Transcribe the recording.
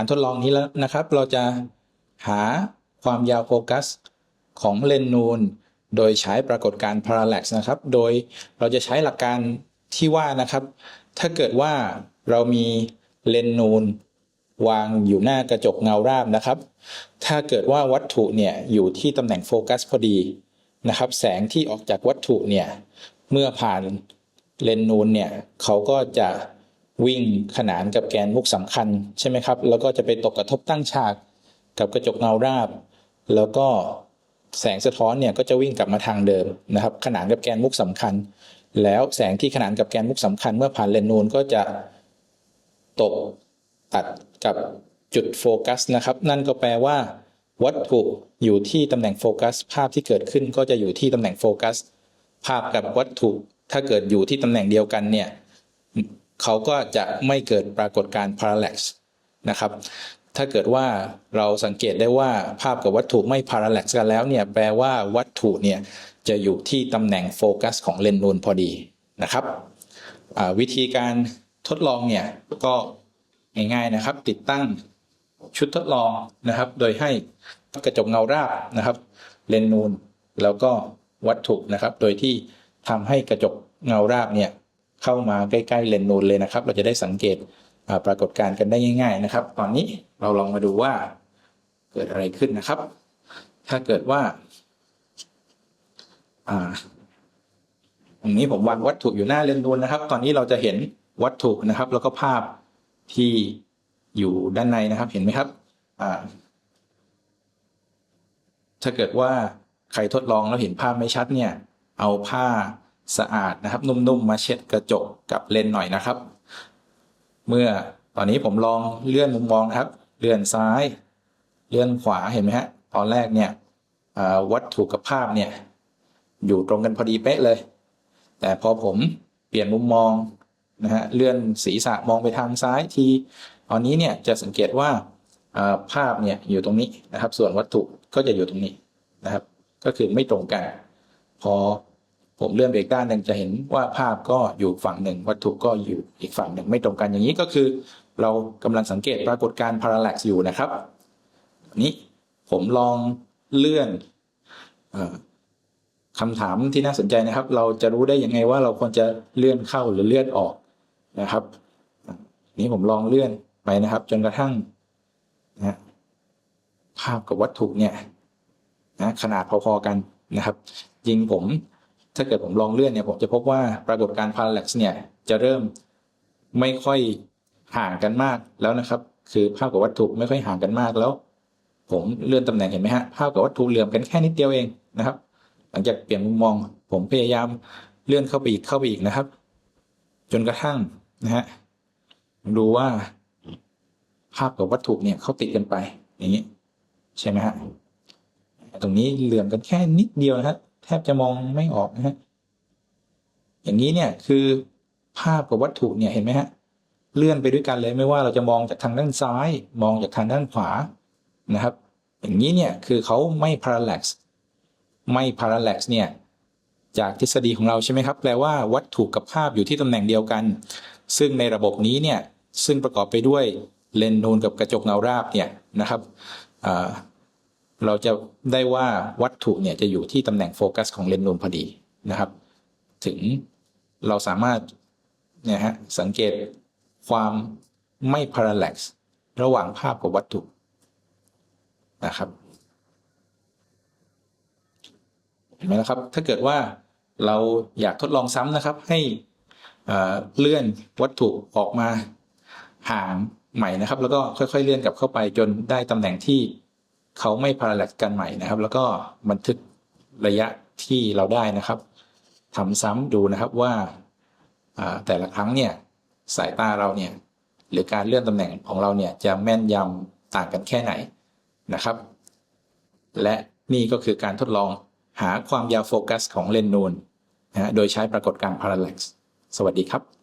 การทดลองนี้แล้วนะครับ เราจะหาความยาวโฟกัสของเลนส์นูน โดยใช้ปรากฏการณ์ parallax นะครับ โดยเราจะใช้หลักการที่ว่านะครับ ถ้าเกิดว่าเรามีเลนส์นูนวางอยู่หน้ากระจกเงาราบนะครับ ถ้าเกิดว่าวัตถุเนี่ยอยู่ที่ตำแหน่งโฟกัสพอดีนะครับ แสงที่ออกจากวัตถุเนี่ยเมื่อผ่านเลนส์นูนเนี่ยเขาก็จะ วิ่งขนานกับแกนมุกสำคัญใช่ไหมครับ แล้วก็จะไปตกกระทบตั้งฉากกับกระจกเงาราบ แล้วก็แสงสะท้อนเนี่ยก็จะวิ่งกลับมาทางเดิมนะครับ ขนานกับแกนมุกสำคัญ แล้วแสงที่ขนานกับแกนมุกสำคัญ เมื่อผ่านเลนส์นูนก็จะตกตัดกับจุดโฟกัสนะครับ นั่นก็แปลว่า วัตถุอยู่ที่ตำแหน่งโฟกัส ภาพที่เกิดขึ้นก็จะอยู่ที่ตำแหน่งโฟกัส ภาพกับวัตถุถ้าเกิดอยู่ที่ตำแหน่งเดียวกันเนี่ย เขาก็จะไม่เกิดปรากฏการณ์ parallax นะครับ ถ้าเกิดว่าเราสังเกตได้ว่าภาพกับวัตถุไม่ parallax กันแล้วเนี่ยแปลว่าวัตถุเนี่ยจะอยู่ที่ตำแหน่งโฟกัสของเลนส์นูนพอดีนะครับวิธีการทดลองเนี่ยก็ง่ายๆนะครับ ติดตั้งชุดทดลองนะครับ โดยให้กระจกเงาราบนะครับ เลนส์นูนแล้วก็วัตถุนะครับ โดยที่ทำให้กระจกเงาราบเนี่ย เข้ามาใกล้ๆเลนส์นูนเลยนะครับ เราจะได้สังเกตปรากฏการณ์กันได้ง่าย ๆ นะครับ ตอนนี้เราลองมาดูว่าเกิดอะไรขึ้นนะครับ ถ้าเกิดว่าตรงนี้ผมวางวัตถุอยู่หน้าเลนส์นูนนะครับ ตอนนี้เราจะเห็นวัตถุนะครับ แล้วก็ภาพที่อยู่ด้านในนะครับ เห็นไหมครับถ้าเกิดว่าใครทดลองแล้วเห็นภาพไม่ชัดเนี่ย เอาผ้า สะอาดนะครับ นุ่มๆมาเช็ดกระจกกับเลนหน่อยนะครับ เมื่อตอนนี้ผมลองเลื่อนมุมมองนะครับ เลื่อนซ้าย เลื่อนขวาเห็นไหมฮะตอนแรกเนี่ยวัตถุกับภาพเนี่ยอยู่ตรงกันพอดีเป๊ะเลย แต่พอผมเปลี่ยนมุมมองนะฮะเลื่อนศีรษะมองไปทางซ้ายทีตอนนี้เนี่ยจะสังเกตว่าอ่าภาพเนี่ยอยู่ตรงนี้นะครับ ส่วนวัตถุก็จะอยู่ตรงนี้นะครับ ก็คือไม่ตรงกัน พอ ผมเลื่อนไปอีกด้านหนึ่งจะเห็นว่าภาพก็อยู่ฝั่งหนึ่งวัตถุก็อยู่อีกฝั่งหนึ่งไม่ตรงกันอย่างนี้ก็คือ เรากำลังสังเกตปรากฏการณ์ parallax อยู่นะครับนี้ผมลองเลื่อนอ่อคำถามที่น่าสนใจนะครับ เราจะรู้ได้ยังไงว่าเราควรจะเลื่อนเข้าหรือเลื่อนออกนะครับ นี้ผมลองเลื่อนไปนะครับ จนกระทั่งนะภาพกับวัตถุเนี่ยนะขนาดพอๆกันนะครับ ยิงผม ถ้าเกิดผมลองเลื่อนเนี่ยผมจะพบว่าปรากฏการณ์ parallax เนี่ยจะเริ่มไม่ค่อยห่างกันมากแล้วนะครับ คือภาพกับวัตถุไม่ค่อยห่างกันมากแล้ว ผมเลื่อนตำแหน่งเห็นไหมฮะภาพกับวัตถุเหลื่อมกันแค่นิดเดียวเองนะครับ หลังจากเปลี่ยนมุมมอง ผมพยายามเลื่อนเข้าไปอีกเข้าไปอีกนะครับ จนกระทั่งนะฮะดูว่า ภาพกับวัตถุเนี่ยเขาติดกันไป อย่างนี้ ใช่ไหมฮะตรงนี้เหลื่อมกันแค่นิดเดียวนะฮะแทบจะมองไม่ออกนะฮะอย่างนี้เนี่ยคือภาพกับวัตถุเนี่ยเห็นไหมฮะเลื่อนไปด้วยกันเลยไม่ว่าเราจะมองจากทางด้านซ้าย มองจากทางด้านขวานะครับ อย่างนี้เนี่ยคือเขาไม่ parallax ไม่ parallax เนี่ยจากทฤษฎีของเราใช่ไหมครับ แปลว่าวัตถุกับภาพอยู่ที่ตำแหน่งเดียวกัน ซึ่งในระบบนี้เนี่ยซึ่งประกอบไปด้วยเลนส์นูนกับกระจกเงาราบเนี่ยนะครับ เราจะได้ว่าวัตถุเนี่ยจะอยู่ที่ตำแหน่งโฟกัสของเลนส์นูนพอดีนะครับ ถึงเราสามารถเนี่ยฮะสังเกตความไม่ parallax ระหว่างภาพกับวัตถุนะครับเห็นไหมล่ะครับ ถ้าเกิดว่าเราอยากทดลองซ้ำนะครับ ให้อ่อเลื่อนวัตถุออกมาห่างใหม่นะครับ แล้วก็ค่อยๆเลื่อนกลับเข้าไปจนได้ตำแหน่งที่ เขาไม่พาราแลกกันใหม่นะครับ แล้วก็บันทึกระยะที่เราได้นะครับทำซ้ำดูนะครับว่าแต่ละครั้งเนี่ยสายตาเราเนี่ยหรือการเลื่อนตำแหน่งของเราเนี่ยจะแม่นยำต่างกันแค่ไหนนะครับ และนี่ก็คือการทดลองหาความยาวโฟกัสของเลนส์นูนนะฮะโดยใช้ปรากฏการณ์ parallax สวัสดีครับ